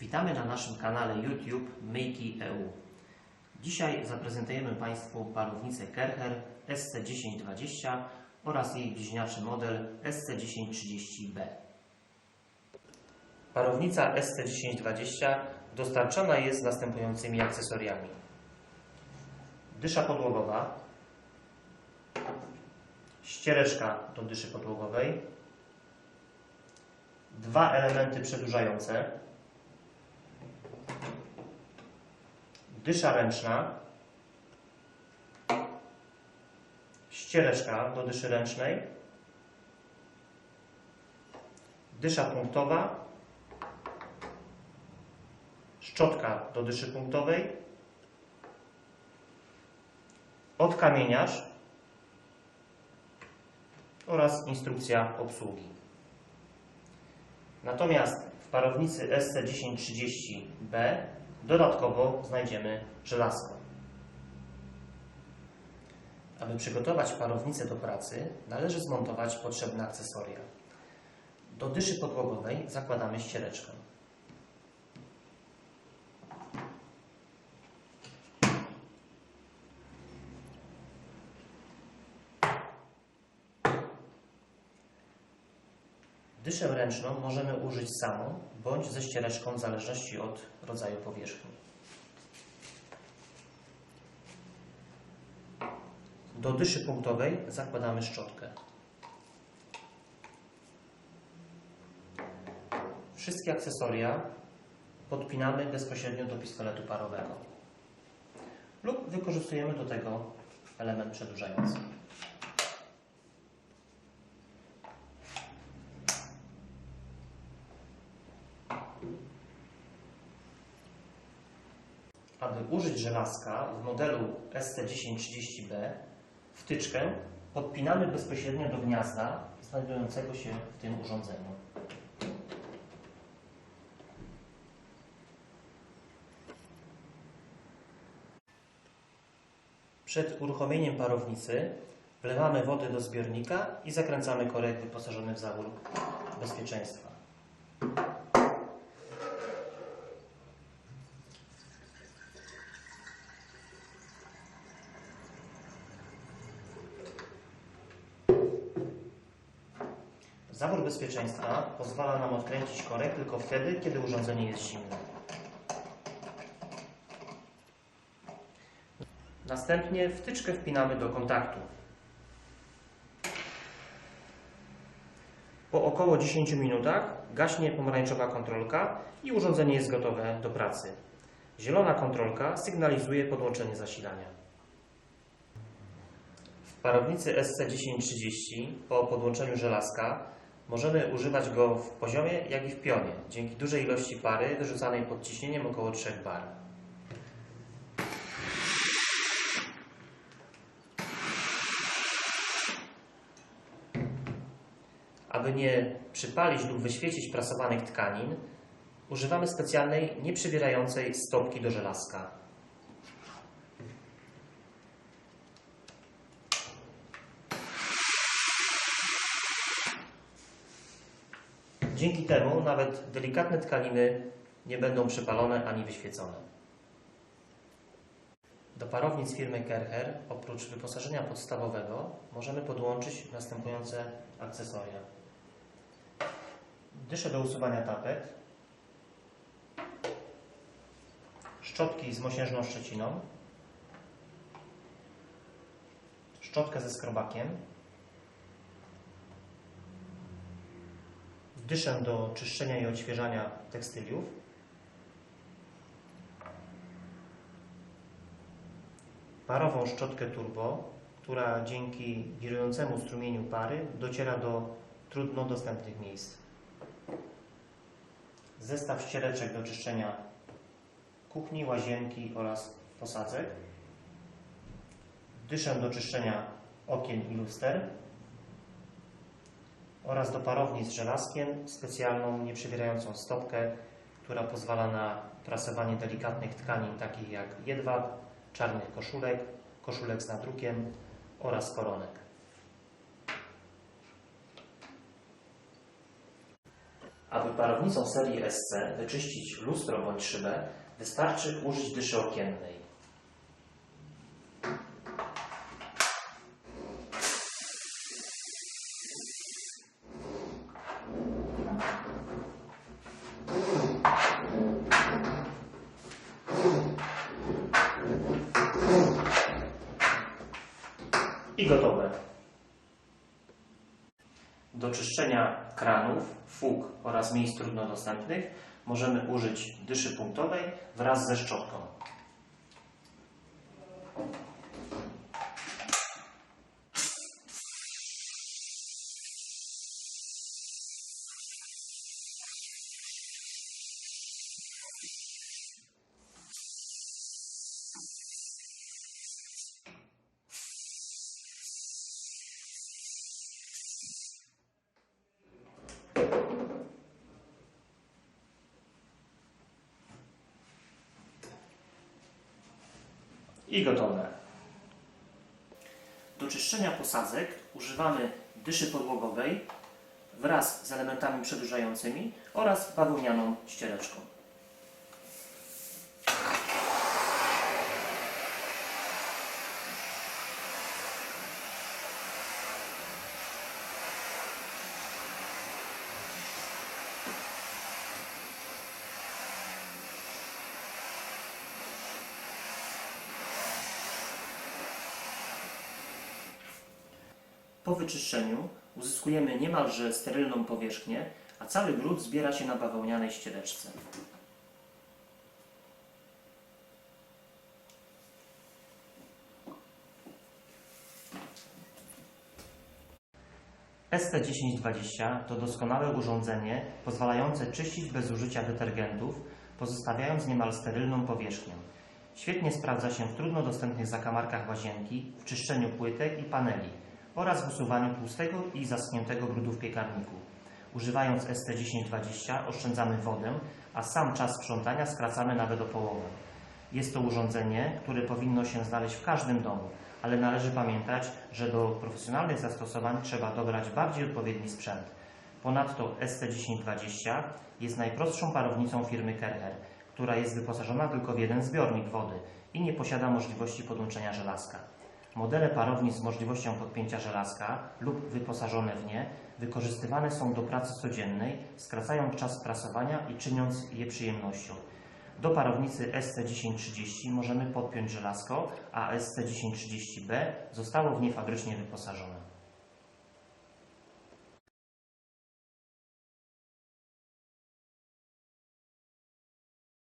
Witamy na naszym kanale YouTube Myjki EU. Dzisiaj zaprezentujemy Państwu parownicę Kercher SC1020 oraz jej bliźniaczy model SC1030B. Parownica SC1020 dostarczana jest następującymi akcesoriami. Dysza podłogowa, ściereczka do dyszy podłogowej, dwa elementy przedłużające, dysza ręczna, ściereczka do dyszy ręcznej, dysza punktowa, szczotka do dyszy punktowej, odkamieniarz oraz instrukcja obsługi. Natomiast w parownicy SC1030B dodatkowo znajdziemy żelazko. Aby przygotować parownicę do pracy, należy zmontować potrzebne akcesoria. Do dyszy podłogowej zakładamy ściereczkę. Dyszę ręczną możemy użyć samą bądź ze ściereczką w zależności od rodzaju powierzchni. Do dyszy punktowej zakładamy szczotkę. Wszystkie akcesoria podpinamy bezpośrednio do pistoletu parowego lub wykorzystujemy do tego element przedłużający. Aby użyć żelazka w modelu SC1030B, wtyczkę podpinamy bezpośrednio do gniazda znajdującego się w tym urządzeniu. Przed uruchomieniem parownicy wlewamy wody do zbiornika i zakręcamy korek wyposażony w zawór bezpieczeństwa. Zawór bezpieczeństwa pozwala nam odkręcić korek tylko wtedy, kiedy urządzenie jest zimne. Następnie wtyczkę wpinamy do kontaktu. Po około 10 minutach gaśnie pomarańczowa kontrolka i urządzenie jest gotowe do pracy. Zielona kontrolka sygnalizuje podłączenie zasilania. W parownicy SC1030 po podłączeniu żelazka możemy używać go w poziomie jak i w pionie, dzięki dużej ilości pary wyrzucanej pod ciśnieniem około 3 bar. Aby nie przypalić lub wyświecić prasowanych tkanin, używamy specjalnej, nieprzybierającej stopki do żelazka. Dzięki temu nawet delikatne tkaniny nie będą przypalone ani wyświecone. Do parownic firmy Kercher oprócz wyposażenia podstawowego możemy podłączyć następujące akcesoria. Dysze do usuwania tapet, szczotki z mosiężną szczeciną, szczotkę ze skrobakiem, dyszę do czyszczenia i odświeżania tekstyliów, parową szczotkę turbo, która dzięki wirującemu strumieniu pary dociera do trudno dostępnych miejsc. Zestaw ściereczek do czyszczenia kuchni, łazienki oraz posadzek. Dyszę do czyszczenia okien i luster oraz do parowni z żelazkiem specjalną, nieprzybierającą stopkę, która pozwala na prasowanie delikatnych tkanin takich jak jedwab, czarnych koszulek, koszulek z nadrukiem oraz koronek. Aby parownicą serii SC wyczyścić lustro bądź szybę, wystarczy użyć dyszy okiennej. I gotowe. Do czyszczenia kranów, fug oraz miejsc trudno dostępnych możemy użyć dyszy punktowej wraz ze szczotką. I gotowe. Do czyszczenia posadzek używamy dyszy podłogowej wraz z elementami przedłużającymi oraz bawełnianą ściereczką. Po wyczyszczeniu uzyskujemy niemalże sterylną powierzchnię, a cały brud zbiera się na bawełnianej ściereczce. ST1020 to doskonałe urządzenie pozwalające czyścić bez użycia detergentów, pozostawiając niemal sterylną powierzchnię. Świetnie sprawdza się w trudno dostępnych zakamarkach łazienki, w czyszczeniu płytek i paneli oraz usuwaniu tłustego i zaschniętego brudu w piekarniku. Używając ST1020 oszczędzamy wodę, a sam czas sprzątania skracamy nawet o połowę. Jest to urządzenie, które powinno się znaleźć w każdym domu, ale należy pamiętać, że do profesjonalnych zastosowań trzeba dobrać bardziej odpowiedni sprzęt. Ponadto ST1020 jest najprostszą parownicą firmy Kercher, która jest wyposażona tylko w jeden zbiornik wody i nie posiada możliwości podłączenia żelazka. Modele parownic z możliwością podpięcia żelazka lub wyposażone w nie wykorzystywane są do pracy codziennej, skracając czas prasowania i czyniąc je przyjemnością. Do parownicy SC1030 możemy podpiąć żelazko, a SC1030B zostało w nie fabrycznie wyposażone.